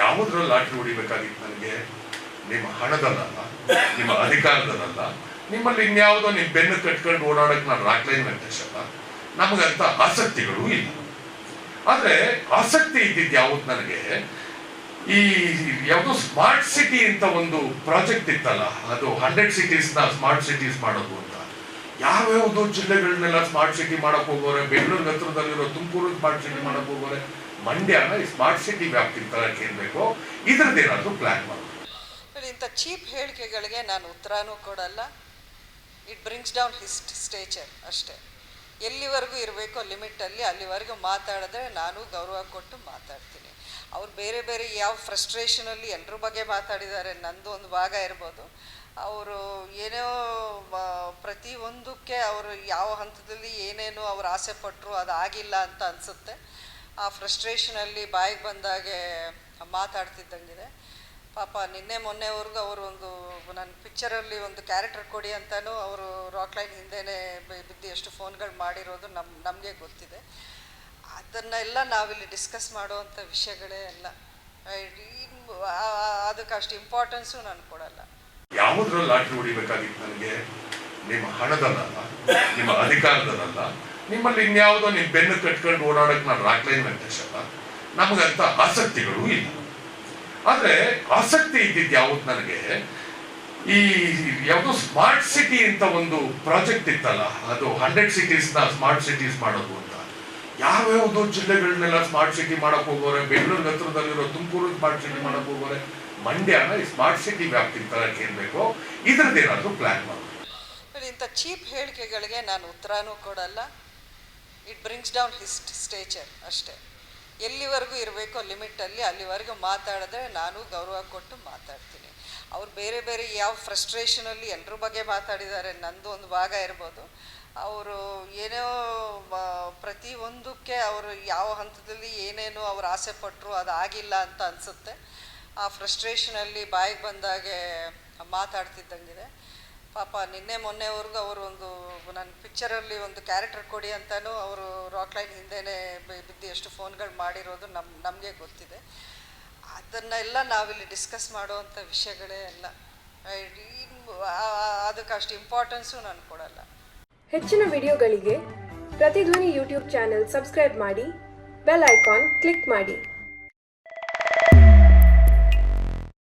ಯಾವುದ್ರಲ್ಲಿ ಲಾಟ್ರಿ ಹೊಡಿಬೇಕಾಗಿತ್ತು ನನಗೆ? ನಿಮ್ಮ ಹಣದಲ್ಲ ನಿಮ್ಮ ಅಧಿಕಾರದಲ್ಲ ನಿಮ್ಮಲ್ಲಿ ಇನ್ಯಾವುದೋ ನಿಮ್ಮ ಬೆನ್ನು ಕಟ್ಕೊಂಡು ಓಡಾಡಕ್ಕೆ ನಾನು ರಾಕ್ಲೈನ್ ವೆಂಕಟೇಶಲ್ಲ ನಮಗಂತ ಆಸಕ್ತಿಗಳು ಇಲ್ಲ. ಆದರೆ ಆಸಕ್ತಿ ಇದ್ದಿದ್ದು ಯಾವುದು ನನಗೆ? ಈ ಯಾವುದೋ ಸ್ಮಾರ್ಟ್ ಸಿಟಿ ಅಂತ ಒಂದು ಪ್ರಾಜೆಕ್ಟ್ ಇತ್ತಲ್ಲ, ಅದು ಹಂಡ್ರೆಡ್ ಸಿಟೀಸ್ನ ಸ್ಮಾರ್ಟ್ ಸಿಟೀಸ್ ಮಾಡೋದು ಅಂತ. ಯಾವ್ಯಾವುದೋ ಜಿಲ್ಲೆಗಳನ್ನೆಲ್ಲ ಸ್ಮಾರ್ಟ್ ಸಿಟಿ ಮಾಡಕ್ ಹೋಗೋರೆ, ಬೆಂಗಳೂರು ಹತ್ರದಲ್ಲಿರೋ ತುಮಕೂರು ಸ್ಮಾರ್ಟ್ ಸಿಟಿ ಮಾಡಕ್ ಹೋಗೋರೆ. ಮಂಡ್ಯನ ಸ್ಮಾರ್ಟ್ ಸಿಟಿ ವ್ಯಾಪ್ತಿಗೆ ತರಕ್ಕೆ ಏನ್ಬೇಕು ಇದ್ರದ್ದೇನಾದ್ರೂ ಪ್ಲಾನ್ ಮಾಡೋದು ಇಂಥ ಚೀಪ್ ಹೇಳಿಕೆಗಳಿಗೆ ನಾನು ಉತ್ತರನೂ ಕೊಡಲ್ಲ. It brings down his stature ಅಷ್ಟೇ. ಎಲ್ಲಿವರೆಗೂ ಇರಬೇಕೋ ಲಿಮಿಟಲ್ಲಿ ಅಲ್ಲಿವರೆಗೂ ಮಾತಾಡಿದ್ರೆ ನಾನು ಗೌರವ ಕೊಟ್ಟು ಮಾತಾಡ್ತೀನಿ. ಅವ್ರು ಬೇರೆ ಬೇರೆ ಯಾವ ಫ್ರಸ್ಟ್ರೇಷನಲ್ಲಿ ಎಲ್ಲರ ಬಗ್ಗೆ ಮಾತಾಡಿದ್ದಾರೆ, ನಂದು ಒಂದು ಭಾಗ ಇರ್ಬೋದು. ಅವರು ಏನೋ ಪ್ರತಿ ಒಂದಕ್ಕೆ ಅವರು ಯಾವ ಹಂತದಲ್ಲಿ ಏನೇನು ಅವ್ರು ಆಸೆ ಪಟ್ಟರು ಅದು ಆಗಿಲ್ಲ ಅಂತ ಅನಿಸುತ್ತೆ. ಆ ಫ್ರಸ್ಟ್ರೇಷನಲ್ಲಿ ಬಾಯಿಗೆ ಬಂದಾಗೆ ಮಾತಾಡ್ತಿದ್ದಂಗಿದೆ. ಪಾಪ ನಿನ್ನೆ ಮೊನ್ನೆವರೆಗೂ ಅವರು ಒಂದು ನನ್ನ ಪಿಕ್ಚರಲ್ಲಿ ಒಂದು ಕ್ಯಾರೆಕ್ಟರ್ ಕೊಡಿ ಅಂತಲೂ ಅವರು ರಾಕ್ ಲೈನ್ ಬಿ- ಬಿದ್ದು ಎಷ್ಟು ಫೋನ್ಗಳು ಮಾಡಿರೋದು ನಮ್ಮ ನಮಗೆ ಗೊತ್ತಿದೆ. ಅದನ್ನೆಲ್ಲ ನಾವಿಲ್ಲಿ ಡಿಸ್ಕಸ್ ಮಾಡುವಂಥ ವಿಷಯಗಳೇ ಆ- ಅದಕ್ಕೆ ಅಷ್ಟು ಇಂಪಾರ್ಟೆನ್ಸು ನಾನು ಕೊಡಲ್ಲ. ಯಾವುದ್ರಲ್ಲಿ ಲಾಟ್ರಿ ಹೊಡಿಬೇಕಾಗಿತ್ತು ನನಗೆ? ನಿಮ್ಮ ಹಣದಲ್ಲ ನಿಮ್ಮ ಅಧಿಕಾರದಲ್ಲಲ್ಲ ನಿಮ್ಮಲ್ಲಿ ಇನ್ಯಾವುದೋ ನಿಮ್ಮ ಬೆನ್ನು ಕಟ್ಕೊಂಡು ಓಡಾಡಕ್ಕೆ ನಾನು ರಾಕ್ಲೈನ್ ವೆಂಕಟೇಶಲ್ಲ ನಮಗಂತ ಆಸಕ್ತಿಗಳು ಇಲ್ಲ. ಆದರೆ ಆಸಕ್ತಿ ಇದ್ದಿದ್ದು ಯಾವುದು ನನಗೆ, ಈ ಯಾವುದೋ ಸ್ಮಾರ್ಟ್ ಸಿಟಿ ಅಂತ ಒಂದು ಪ್ರಾಜೆಕ್ಟ್ ಇತ್ತಲ್ಲ, ಅದು ಹಂಡ್ರೆಡ್ ಸಿಟೀಸ್ನ ಸ್ಮಾರ್ಟ್ ಸಿಟೀಸ್ ಮಾಡೋದು ಅಂತ. ಯಾವ್ಯಾವುದೋ ಜಿಲ್ಲೆಗಳನ್ನೆಲ್ಲ ಸ್ಮಾರ್ಟ್ ಸಿಟಿ ಮಾಡಕ್ ಹೋಗೋರೆ, ಬೆಂಗಳೂರು ಹತ್ರದಲ್ಲಿರೋ ತುಮಕೂರು ಸ್ಮಾರ್ಟ್ ಸಿಟಿ ಮಾಡಕ್ ಹೋಗೋರೆ, ಮಂಡ್ಯನ ಸ್ಮಾರ್ಟ್ ಸಿಟಿ ವ್ಯಾಪ್ತಿ ತರಕ್ಕೆ ಏನ್ಬೇಕು ಇದ್ರದ್ದೇನಾದ್ರೂ ಪ್ಲಾನ್ ಮಾಡೋದು ಇಂಥ ಚೀಪ್ ಹೇಳಿಕೆಗಳಿಗೆ ನಾನು ಉತ್ತರನೂ ಕೊಡಲ್ಲ. ಬ್ರಿಂಗ್ಸ್ ಡೌನ್ ಹಿಸ್ ಸ್ಟೇಚರ್ ಅಷ್ಟೇ. ಎಲ್ಲಿವರೆಗೂ ಇರಬೇಕೋ ಲಿಮಿಟಲ್ಲಿ ಅಲ್ಲಿವರೆಗೂ ಮಾತಾಡಿದ್ರೆ ನಾನು ಗೌರವ ಕೊಟ್ಟು ಮಾತಾಡ್ತೀನಿ. ಅವ್ರು ಬೇರೆ ಬೇರೆ ಯಾವ ಫ್ರಸ್ಟ್ರೇಷನಲ್ಲಿ ಎಲ್ಲರ ಬಗ್ಗೆ ಮಾತಾಡಿದ್ದಾರೆ ನಂದು ಒಂದು ಭಾಗ ಇರ್ಬೋದು. ಅವರು ಏನೋ ಪ್ರತಿಯೊಂದಕ್ಕೆ ಅವರು ಯಾವ ಹಂತದಲ್ಲಿ ಏನೇನು ಅವ್ರು ಆಸೆ ಪಟ್ಟರು ಅದು ಆಗಿಲ್ಲ ಅಂತ ಅನಿಸುತ್ತೆ. ಆ ಫ್ರಸ್ಟ್ರೇಷನಲ್ಲಿ ಬಾಯಿಗೆ ಬಂದಾಗೆ ಮಾತಾಡ್ತಿದ್ದಂಗಿದೆ. ಪಾಪ ನಿನ್ನೆ ಮೊನ್ನೆವರೆಗೂ ಅವರು ಒಂದು ನನ್ನ ಪಿಕ್ಚರಲ್ಲಿ ಒಂದು ಕ್ಯಾರೆಕ್ಟರ್ ಕೊಡಿ ಅಂತಲೂ ಅವರು ರಾಕ್ ಲೈನ್ ಬಿ- ಬಿದ್ದು ಎಷ್ಟು ಫೋನ್ಗಳು ಮಾಡಿರೋದು ನಮ್ಮ ನಮಗೆ ಗೊತ್ತಿದೆ. ಅದನ್ನೆಲ್ಲ ನಾವಿಲ್ಲಿ ಡಿಸ್ಕಸ್ ಮಾಡುವಂಥ ವಿಷಯಗಳೇ ಅಲ್ಲ. ಅದಕ್ಕೆ ಅಷ್ಟು ಇಂಪಾರ್ಟೆನ್ಸು ನಾನು ಕೊಡಲ್ಲ. ಹೆಚ್ಚಿನ ವಿಡಿಯೋಗಳಿಗೆ ಪ್ರತಿಧ್ವನಿ ಯೂಟ್ಯೂಬ್ ಚಾನೆಲ್ ಸಬ್ಸ್ಕ್ರೈಬ್ ಮಾಡಿ ಬೆಲ್ ಐಕಾನ್ ಕ್ಲಿಕ್ ಮಾಡಿ.